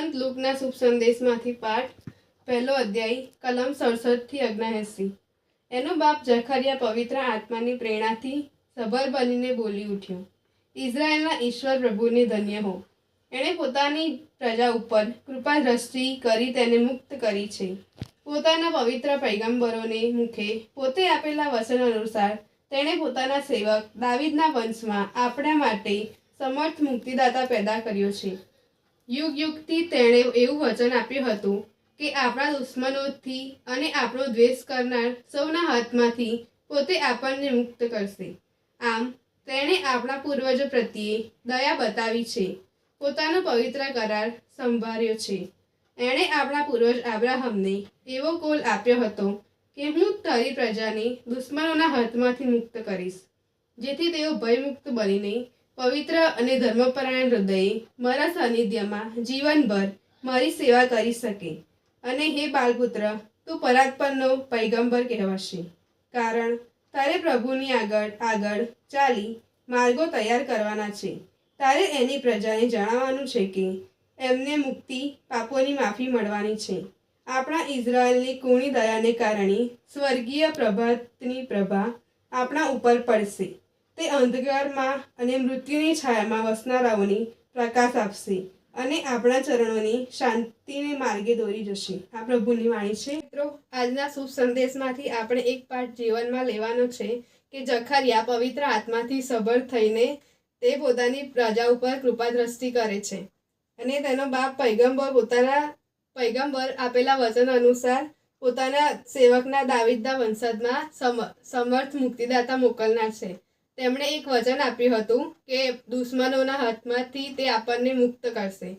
સંત લુકના શુભ સંદેશમાંથી પાઠ, પહેલો અધ્યાય, કલમ સડસઠથી અગ્નાએંસી એનો બાપ જખરિયા પવિત્ર આત્માની પ્રેરણાથી સભર બનીને બોલી ઉઠ્યો ઇઝરાયેલના ઈશ્વર પ્રભુને ધન્ય હો. એણે પોતાની પ્રજા ઉપર કૃપા દ્રષ્ટિ કરી તેને મુક્ત કરી છે. પોતાના પવિત્ર પૈગંબરોને મુખે પોતે આપેલા વચન અનુસાર તેણે પોતાના સેવક દાવિદના વંશમાં આપણા માટે સમર્થ મુક્તિદાતા પેદા કર્યો છે. યુગ યુગથી તેણે એવું વચન આપ્યું હતું કે આપણા દુશ્મનોથી અને આપણો દ્વેષ કરનાર સૌના હાથમાંથી પોતે આપણને મુક્ત કરશે. આમ, તેણે આપણા પૂર્વજો પ્રત્યે દયા બતાવી છે. પોતાનો પવિત્ર કરાર સંભાળ્યો છે. એણે આપણા પૂર્વજ આબ્રાહમને એવો કોલ આપ્યો હતો કે હું તારી પ્રજાને દુશ્મનોના હાથમાંથી મુક્ત કરીશ, જેથી તેઓ ભયમુક્ત બનીને પવિત્ર અને ધર્મપરાયણ હૃદયે મારા સાનિધ્યમાં જીવનભર મારી સેવા કરી શકે. અને હે બાલપુત્ર, તું પરાત્પરનો પૈગંબર કહેવાશે. કારણ તારે પ્રભુની આગળ આગળ ચાલી માર્ગો તૈયાર કરવાના છે. તારે એની પ્રજાને જણાવવાનું છે કે, એમને મુક્તિ પાપોની માફી મળવાની છે. આપણા ઇઝરાયલની કુણી દયાને કારણે સ્વર્ગીય પ્રભાતની પ્રભા આપણા ઉપર પડશે. તે અંધકારમાં અને મૃત્યુની છાયામાં વસનારાઓની પ્રકાશ આપશે અને આપણા ચરણોની શાંતિને માર્ગે દોરી જશે. આ પ્રભુની વાણી છે. મિત્રો, આજના શુભ સંદેશમાંથી આપણે એક પાઠ જીવનમાં લેવાનો છે કે જખરિયા પવિત્ર આત્માથી સબળ થઈને તે પોતાની પ્રજા ઉપર કૃપા દ્રષ્ટિ કરે છે. અને તેનો બાપ પૈગંબર પોતાના પૈગંબર આપેલા વચન અનુસાર પોતાના સેવકના દાવિદના વંશજમાં સમ- સમર્થ મુક્તિદાતા મોકલનાર છે. તેમણે એક વચન આપ્યું હતું કે દુશ્મનોના હાથમાંથી તે આપણને મુક્ત કરશે.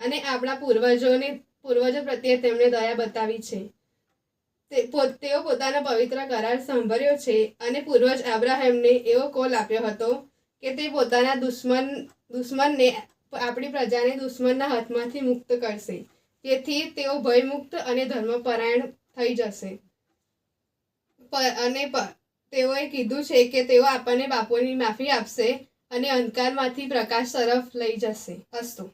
અને આપણા પૂર્વજોને, પૂર્વજો પ્રત્યે તેમણે દયા બતાવી છે. તે તેઓ પોતાનો પવિત્ર કરાર સાંભળ્યો છે અને પૂર્વજ આબ્રાહેમને એવો કોલ આપ્યો હતો કે તે પોતાના દુશ્મન, દુશ્મનને આપણી પ્રજાને દુશ્મનના હાથમાંથી મુક્ત કરશે. જેથી તેઓ ભયમુક્ત અને ધર્મપરાયણ થઈ જશે. પર અને તેઓએ કીધું છે કે તેઓ આપણને બાપોની માફી આપશે અને અંધકારમાંથી પ્રકાશ તરફ લઈ જશે. અસ્તુ.